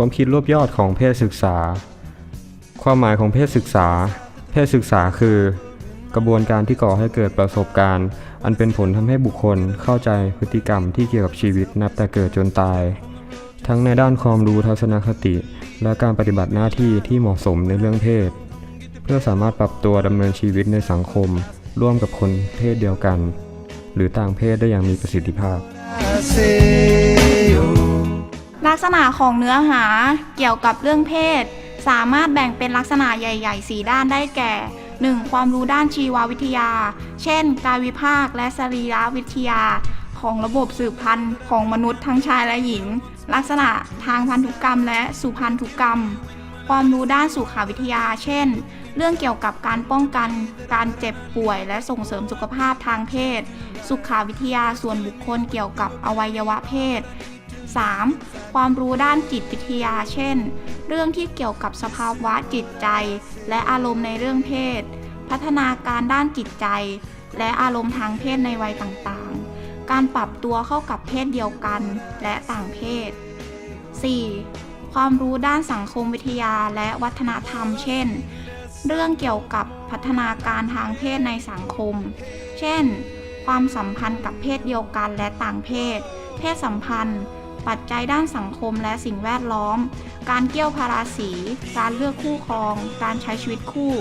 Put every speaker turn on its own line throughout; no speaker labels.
ความคิดรวบยอดของเพศศึกษา ความหมายของเพศศึกษา เพศศึกษาคือ กระบวนการที่ก่อให้เกิดประสบการณ์ อันเป็นผลทำให้บุคคลเข้าใจพฤติกรรมที่เกี่ยวกับชีวิตนับแต่เกิดจนตาย ทั้งในด้านความรู้ทัศนคติ และการปฏิบัติหน้าที่ที่เหมาะสมในเรื่องเพศ เพื่อสามารถปรับตัวดำเนินชีวิตในสังคม ร่วมกับคนเพศเดียวกัน หรือต่างเพศได้อย่างมีประสิทธิภาพ
ลักษณะของเนื้อหาเกี่ยวกับเรื่องเพศ สามารถแบ่งเป็นลักษณะใหญ่ๆ 4 ด้านได้แก่ 1. ความรู้ด้านชีววิทยา เช่น กายวิภาคและสรีรวิทยา ของระบบสืบพันธุ์ของมนุษย์ทั้งชายและหญิง ลักษณะทางพันธุกรรมและสุพันธุกรรม ความรู้ด้านสุขวิทยา เช่น เรื่องเกี่ยวกับการป้องกัน การเจ็บป่วย และส่งเสริมสุขภาพทางเพศ สุขวิทยาส่วนบุคคลเกี่ยวกับอวัยวะเพศ 3. ความรู้ด้านจิตวิทยา เช่น เรื่องที่เกี่ยวกับสภาวะจิตใจ และอารมณ์ในเรื่องเพศ พัฒนาการด้านจิตใจ และอารมณ์ทางเพศในวัยต่างๆ การปรับตัวเข้ากับเพศเดียวกันและต่างเพศ 4. ความรู้ด้านสังคมวิทยาและวัฒนธรรม เช่น เรื่องเกี่ยวกับพัฒนาการทางเพศในสังคม เช่น ความสัมพันธ์กับเพศเดียวกันและต่างเพศ เพศสัมพันธ์ ปัจจัยด้านสังคมและสิ่งแวดล้อม การเกี่ยวพาราสี การเลือกคู่ครอง การใช้ชีวิตคู่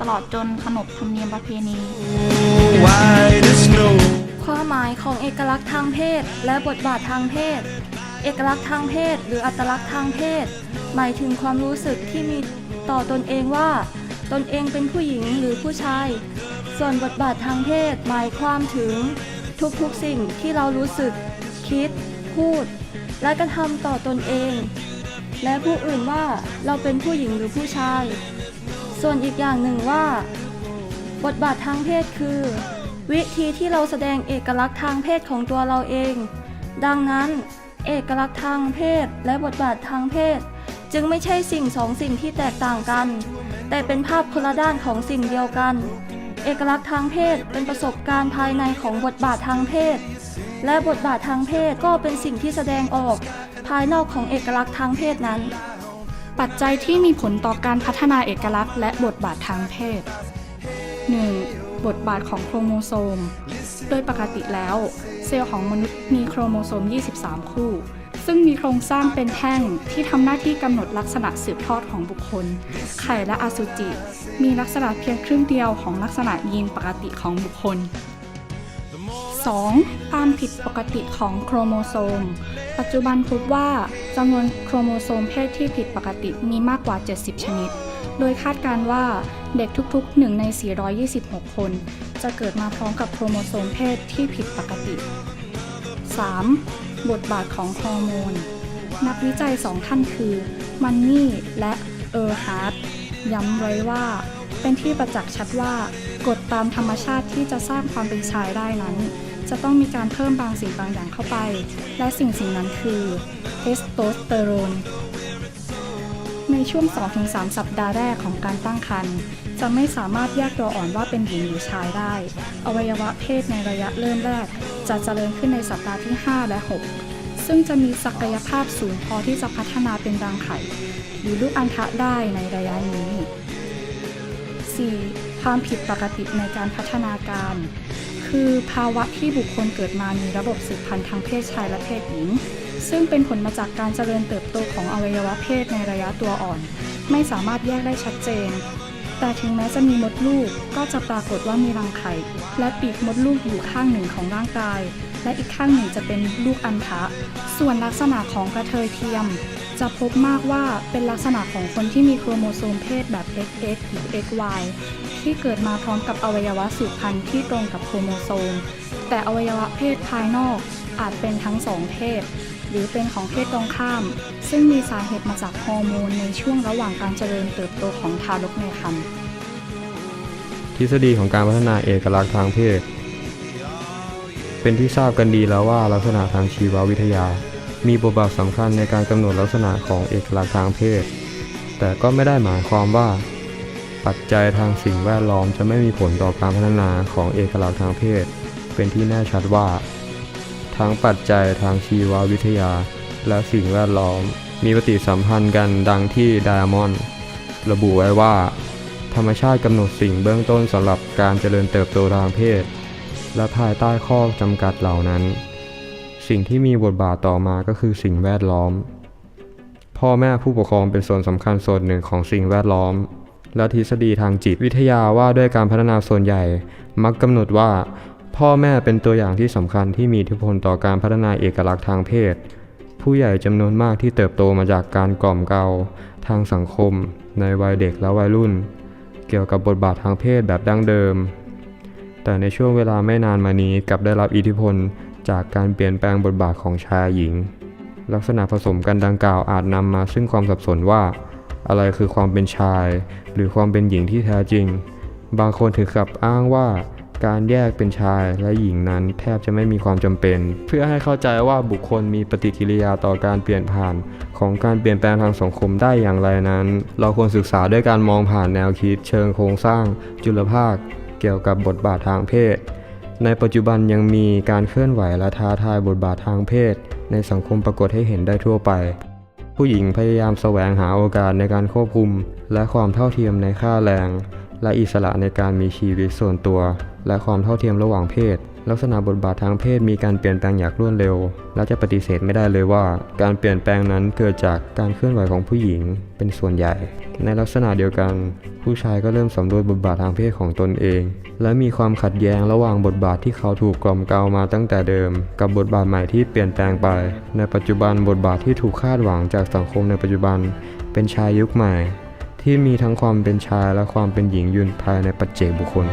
ตลอดจนขนบธรรมเนียมประเพณี
ความหมายของเอกลักษณ์ทางเพศ และบทบาททางเพศ เอกลักษณ์ทางเพศ หรืออัตลักษณ์ทางเพศ หมายถึงความรู้สึกที่มีต่อตนเองว่า ตนเองเป็นผู้หญิงหรือผู้ชาย ส่วนบทบาททางเพศหมายความถึงทุกๆสิ่งที่เรารู้สึก คิด พูด และกระทำต่อตนเอง และผู้อื่นว่าเราเป็นผู้หญิงหรือผู้ชาย ส่วนอีกอย่างหนึ่งว่า บทบาททางเพศคือ วิธีที่เราแสดงเอกลักษณ์ทางเพศของตัวเราเอง ดังนั้น เอกลักษณ์ทางเพศและบทบาททางเพศ จึงไม่ใช่สิ่งสองสิ่งที่แตกต่างกัน แต่เป็นภาพคนละด้านของสิ่งเดียวกัน เอกลักษณ์ทางเพศเป็นประสบการณ์ภายในของบทบาททางเพศ และบทบาททางเพศก็เป็นสิ่งที่แสดงออก ภายนอกของเอกลักษณ์ทางเพศนั้น
ปัจจัยที่มีผลต่อการพัฒนาเอกลักษณ์และบทบาททางเพศ 1. บทบาทของโครโมโซม โดยปกติแล้ว เซลล์ของมนุษย์มีโครโมโซม 23 คู่ ซึ่งมีโครงสร้างเป็นแท่งที่ทำหน้าที่กำหนดลักษณะสืบทอดของบุคคล ไข่และอสุจิ มีลักษณะเพียงครึ่งเดียวของลักษณะยีนปกติของบุคคล 2. ความผิดปกติของโครโมโซม ปัจจุบันพบว่าจำนวนโครโมโซมเพศที่ผิดปกติมีมากกว่า 70 ชนิด โดยคาดการว่าเด็กทุกๆ 1 ใน 426 คน จะเกิดมาพร้อมกับโครโมโซมเพศที่ผิดปกติ 3. บทบาทของฮอร์โมน นักวิจัยสองท่านคือมันนี่และเออร์ฮาร์ดย้ำไว้ว่าเป็นที่ประจักษ์ชัดว่ากฎตามธรรมชาติที่จะสร้างความเป็นชายได้นั้น จะต้องมีการเพิ่มบางสิ่งบางอย่างเข้าไป และสิ่งสิ่งนั้นคือเทสโทสเตอโรนในช่วง 2-3 สัปดาห์แรกของการตั้งครรภ์จะไม่สามารถแยกตัวอ่อนว่าเป็นหญิงหรือชายได้ อวัยวะเพศในระยะเริ่มแรก จะเจริญขึ้นในสัปดาห์ที่ 5 และ 6 ซึ่งจะมีศักยภาพสูงพอที่จะพัฒนาเป็นรังไข่ หรือลูกอัณฑะได้ในระยะนี้ 4. ความผิดปกติในการพัฒนาการ คือภาวะที่บุคคลเกิดมามีระบบสืบพันธุ์ทางเพศชายและเพศหญิง ซึ่งเป็นผลมาจากการเจริญเติบโตของอวัยวะเพศในระยะตัวอ่อน ไม่สามารถแยกได้ชัดเจน แต่ถึงแม้จะมีมดลูกก็จะปรากฏว่ามีรังไข่และปีกมดลูกอยู่ข้างหนึ่งของร่างกาย และอีกข้างหนึ่งจะเป็นลูกอัณฑะส่วนลักษณะของกระเทยเทียม จะพบมากว่าเป็นลักษณะของคนที่มีโครโมโซมเพศแบบ XX หรือ XY ที่เกิดมาพร้อมกับอวัยวะสืบพันธุ์ที่ตรงกับโครโมโซม แต่อวัยวะเพศภายนอกอาจเป็นทั้งสองเพศ หรือเป็นของเพศตรงข้าม ซึ่งมีสาเหตุมาจากฮอร์โมนในช่วงระหว่างการเจริญเติบโตของทารกในครรภ์
ทฤษฎีของการพัฒนาเอกลักษณ์ทางเพศ เป็นที่ทราบกันดีแล้วว่าลักษณะทางชีววิทยา มีบทบาทสำคัญในการกำหนดลักษณะของเอกลักษณ์ทางเพศ แต่ก็ไม่ได้หมายความว่า ปัจจัยทางสิ่งแวดล้อมจะไม่มีผลต่อการพัฒนาของเอกลักษณ์ทางเพศ เป็นที่แน่ชัดว่า ทั้งปัจจัยทางชีววิทยา และสิ่งแวดล้อม มีปฏิสัมพันธ์กันดังที่ไดอมอนด์ระบุไว้ว่า ธรรมชาติกำหนดสิ่งเบื้องต้นสำหรับการเจริญเติบโตทางเพศ และภายใต้ข้อจำกัดเหล่านั้น สิ่งที่มีบทบาทต่อมาก็คือสิ่งแวดล้อม พ่อแม่ผู้ปกครองเป็นส่วนสำคัญส่วนหนึ่งของสิ่งแวดล้อม และทฤษฎีทางจิตวิทยาว่าด้วยการพัฒนาส่วนใหญ่ มักกำหนดว่า พ่อแม่เป็นตัวอย่างที่สำคัญที่มีอิทธิพลต่อการพัฒนาเอกลักษณ์ทางเพศ ผู้ใหญ่จำนวนมากที่เติบโตมาจากการกล่อมเกลาทางสังคม ในวัยเด็กและวัยรุ่น เกี่ยวกับบทบาททางเพศแบบดั้งเดิม แต่ในช่วงเวลาไม่นานมานี้กลับได้รับอิทธิพล จากการเปลี่ยนแปลงบทบาทของชายหญิง ลักษณะผสมกันดังกล่าวอาจนำมาซึ่งความสับสนว่า อะไรคือความเป็นชาย หรือความเป็นหญิงที่แท้จริง บางคนถึงกับอ้างว่าการแยกเป็นชายและหญิงนั้นแทบจะไม่มีความจำเป็น เพื่อให้เข้าใจว่าบุคคลมีปฏิกิริยาต่อการเปลี่ยนผ่าน ของการเปลี่ยนแปลงทางสังคมได้อย่างไรนั้น เราควรศึกษาด้วยการมองผ่านแนวคิด เชิงโครงสร้าง จุลภาค เกี่ยวกับบทบาททางเพศ ในปัจจุบันยังมีการเคลื่อนไหวและท้าทายบทบาททางเพศ ในสังคมปรากฏให้เห็นได้ทั่วไป ผู้หญิงพยายามแสวงหาโอกาสในการควบคุม และความเท่าเทียมในค่าแรง และอิสระในการมีชีวิตส่วนตัว และความเท่าเทียมระหว่างเพศ ลักษณะบทบาททางเพศมีการเปลี่ยนแปลงอย่างรวดเร็ว และจะปฏิเสธไม่ได้เลยว่า การเปลี่ยนแปลงนั้นเกิดจากการเคลื่อนไหวของผู้หญิงเป็นส่วนใหญ่ ในลักษณะเดียวกัน ผู้ชายก็เริ่มสำรวจบทบาททางเพศของตนเอง และมีความขัดแย้งระหว่างบทบาทที่เขาถูกกล่อมเกลามาตั้งแต่เดิม กับบทบาทใหม่ที่เปลี่ยนแปลงไป ในปัจจุบันบทบาทที่ถูกคาดหวังจากสังคมในปัจจุบัน เป็นชายยุคใหม่ ที่มีทั้งความเป็นชายและความเป็นหญิงยู่ภายในปัจเจกบุคคล